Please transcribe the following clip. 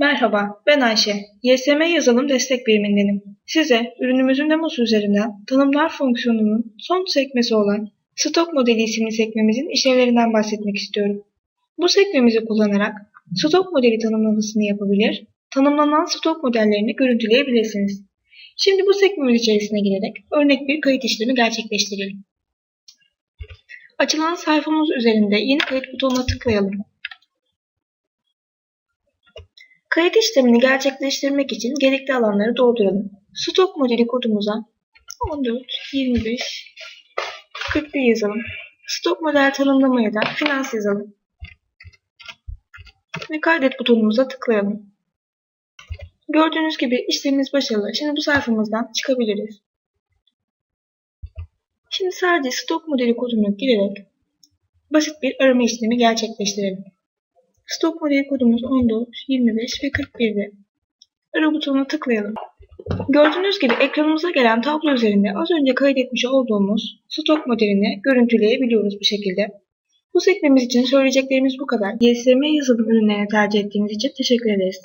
Merhaba, ben Ayşe. YSM yazılım destek birimindenim. Size ürünümüzün demosu üzerinden tanımlar fonksiyonunun son sekmesi olan stok modeli isimli sekmemizin işlevlerinden bahsetmek istiyorum. Bu sekmemizi kullanarak stok modeli tanımlamasını yapabilir, tanımlanan stok modellerini görüntüleyebilirsiniz. Şimdi bu sekmemiz içerisine girerek örnek bir kayıt işlemi gerçekleştirelim. Açılan sayfamız üzerinde yeni kayıt butonuna tıklayalım. Kayıt işlemini gerçekleştirmek için gerekli alanları dolduralım. Stok modeli kodumuza 14, 25, 41 yazalım. Stok model tanımlamaya da finans yazalım. Ve kaydet butonumuza tıklayalım. Gördüğünüz gibi işlemimiz başarılı. Şimdi bu sayfamızdan çıkabiliriz. Şimdi sadece stok modeli kodunu girerek basit bir arama işlemi gerçekleştirelim. Stok modeli kodumuz 14, 25 ve 41'de. Ara butonuna tıklayalım. Gördüğünüz gibi ekranımıza gelen tablo üzerinde az önce kaydetmiş olduğumuz stok modelini görüntüleyebiliyoruz bu şekilde. Bu sekmemiz için söyleyeceklerimiz bu kadar. YSM yazılım ürünlerini tercih ettiğiniz için teşekkür ederiz.